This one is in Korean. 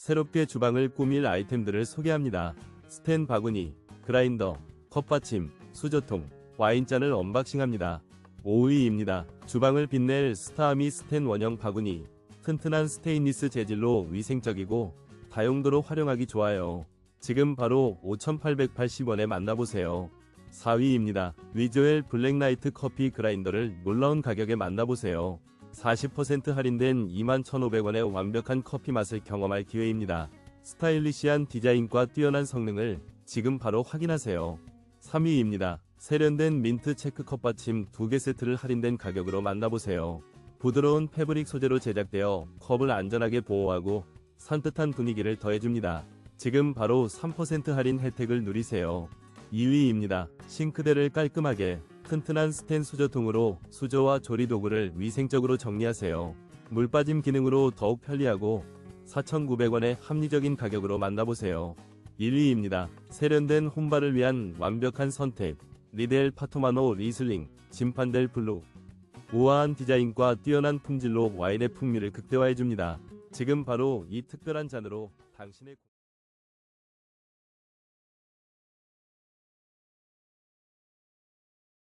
새롭게 주방을 꾸밀 아이템들을 소개합니다. 스텐 바구니, 그라인더, 컵받침, 수저통, 와인잔을 언박싱합니다. 5위입니다. 주방을 빛낼 스타아미 스텐 원형 바구니. 튼튼한 스테인리스 재질로 위생적이고 다용도로 활용하기 좋아요. 지금 바로 5,880원에 만나보세요. 4위입니다. 위조엘 블랙라이트 커피 그라인더를 놀라운 가격에 만나보세요. 40% 할인된 21,500원의 완벽한 커피 맛을 경험할 기회입니다. 스타일리시한 디자인과 뛰어난 성능을 지금 바로 확인하세요. 3위입니다. 세련된 민트 체크 컵 받침 2개 세트를 할인된 가격으로 만나보세요. 부드러운 패브릭 소재로 제작되어 컵을 안전하게 보호하고 산뜻한 분위기를 더해줍니다. 지금 바로 3% 할인 혜택을 누리세요. 2위입니다. 싱크대를 깔끔하게 튼튼한 스텐 수저통으로 수저와 조리 도구를 위생적으로 정리하세요. 물 빠짐 기능으로 더욱 편리하고 4,900원의 합리적인 가격으로 만나보세요. 1위입니다. 세련된 홈바를 위한 완벽한 선택. 리델 파토마노 리슬링 짐판델 블루 우아한 디자인과 뛰어난 품질로 와인의 풍미를 극대화해줍니다. 지금 바로 이 특별한 잔으로 당신의